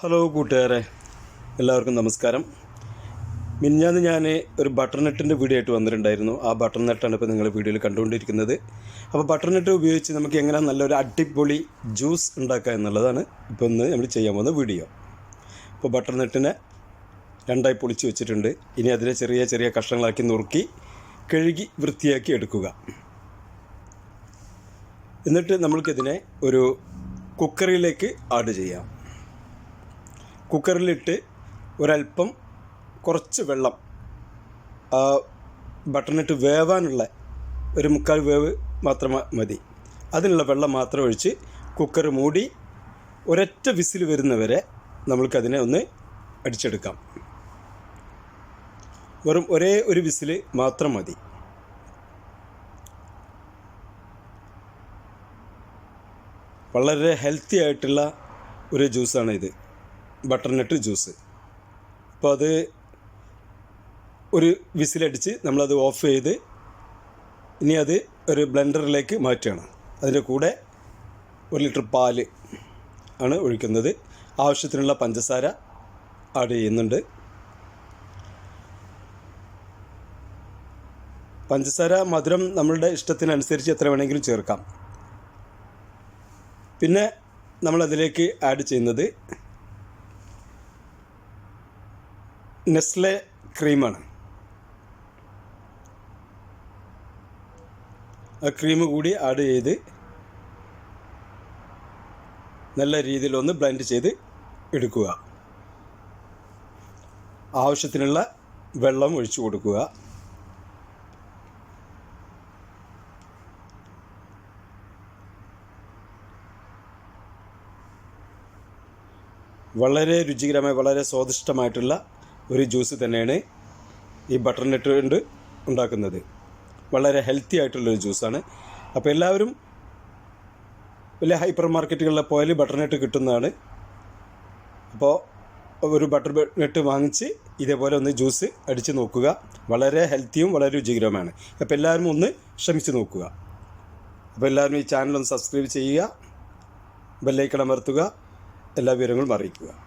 Hello കൂട്ടുകാരെ. എല്ലാവർക്കും നമസ്കാരം. മിനിഞ്ഞാന്ന് ഞാൻ ഒരു ബട്ടർ നെട്ടിന്റെ വീഡിയോ ആയിട്ട് വന്നിട്ടുണ്ടായിരുന്നു. ആ ബട്ടർ നെട്ടാണ് ഇപ്പോൾ നിങ്ങൾ വീഡിയോയിൽ കണ്ടുകൊണ്ടിരിക്കുന്നത്. അപ്പോൾ ബട്ടർ നെറ്റ് ഉപയോഗിച്ച് നമുക്ക് എങ്ങനെ നല്ലൊരു അടിപൊളി ജ്യൂസ് ഉണ്ടാക്കുക എന്നുള്ളതാണ് ഇപ്പോൾ ഇന്ന് നമ്മൾ ചെയ്യാൻ പോകുന്ന വീഡിയോ അപ്പോൾ ബട്ടർ നെട്ടിനെ രണ്ടായി പൊളിച്ച് വെച്ചിട്ടുണ്ട്. ഇനി അതിനെ ചെറിയ ചെറിയ കഷ്ണങ്ങളാക്കി നുറുക്കി കഴുകി വൃത്തിയാക്കി എടുക്കുക. എന്നിട്ട് നമ്മൾക്കിതിനെ ഒരു കുക്കറിലേക്ക് ആഡ് ചെയ്യാം. കുക്കറിലിട്ട് ഒരല്പം കുറച്ച് വെള്ളം ബട്ടണിട്ട് വേവാനുള്ള ഒരു മുക്കാൽ വേവ് മാത്രം മതി. അതിനുള്ള വെള്ളം മാത്രം ഒഴിച്ച് കുക്കർ മൂടി ഒരൊറ്റ വിസിൽ വരുന്നവരെ നമ്മൾക്കതിനെ ഒന്ന് അടിച്ചെടുക്കാം. വെറും ഒരേ ഒരു വിസിൽ മാത്രം മതി. വളരെ ഹെൽത്തി ആയിട്ടുള്ള ഒരു ജ്യൂസാണ് ഇത് ബട്ടർനട്ട് ജ്യൂസ്. അപ്പോൾ അത് ഒരു വിസിലടിച്ച് നമ്മളത് ഓഫ് ചെയ്ത് ഇനി അത് ഒരു ബ്ലെൻഡറിലേക്ക് മാറ്റുകയാണ്. അതിന്റെ കൂടെ ഒരു ലിറ്റർ പാൽ ആണ് ഒഴിക്കുന്നത്. ആവശ്യത്തിനുള്ള പഞ്ചസാര ആഡ് ചെയ്യുന്നുണ്ട്. പഞ്ചസാര മധുരം നമ്മളുടെ ഇഷ്ടത്തിനനുസരിച്ച് എത്ര വേണമെങ്കിലും ചേർക്കാം. പിന്നെ നമ്മളതിലേക്ക് ആഡ് ചെയ്യുന്നത് നെസ്ലെ ക്രീമാണ്. ആ ക്രീം കൂടി ആഡ് ചെയ്ത് നല്ല രീതിയിൽ ഒന്ന് ബ്ലെൻഡ് ചെയ്ത് എടുക്കുക. ആവശ്യത്തിനുള്ള വെള്ളം ഒഴിച്ചു കൊടുക്കുക. വളരെ രുചികരമായ വളരെ സ്വാദിഷ്ടമായിട്ടുള്ള ഒരു ജ്യൂസ് തന്നെയാണ് ഈ ബട്ടർ നെറ്റ് കൊണ്ട് ഉണ്ടാക്കുന്നത്. വളരെ ഹെൽത്തി ആയിട്ടുള്ളൊരു ജ്യൂസാണ് അപ്പോൾ എല്ലാവരും വലിയ ഹൈപ്പർ മാർക്കറ്റുകളിലെ പോയാൽ ബട്ടർ നെറ്റ് കിട്ടുന്നതാണ്. അപ്പോൾ ഒരു ബട്ടർ നട്ട് വാങ്ങിച്ച് ഇതേപോലെ ഒന്ന് ജ്യൂസ് അടിച്ച് നോക്കുക. വളരെ ഹെൽത്തിയും വളരെ രുചികരവുമാണ്. അപ്പോൾ എല്ലാവരും ഒന്ന് ശ്രമിച്ച് നോക്കുക. അപ്പോൾ എല്ലാവരും ഈ ചാനൽ ഒന്ന് സബ്സ്ക്രൈബ് ചെയ്യുക. ബെല്ലൈക്കൺ അമർത്തുക. എല്ലാ വിവരങ്ങളും അറിയിക്കുക.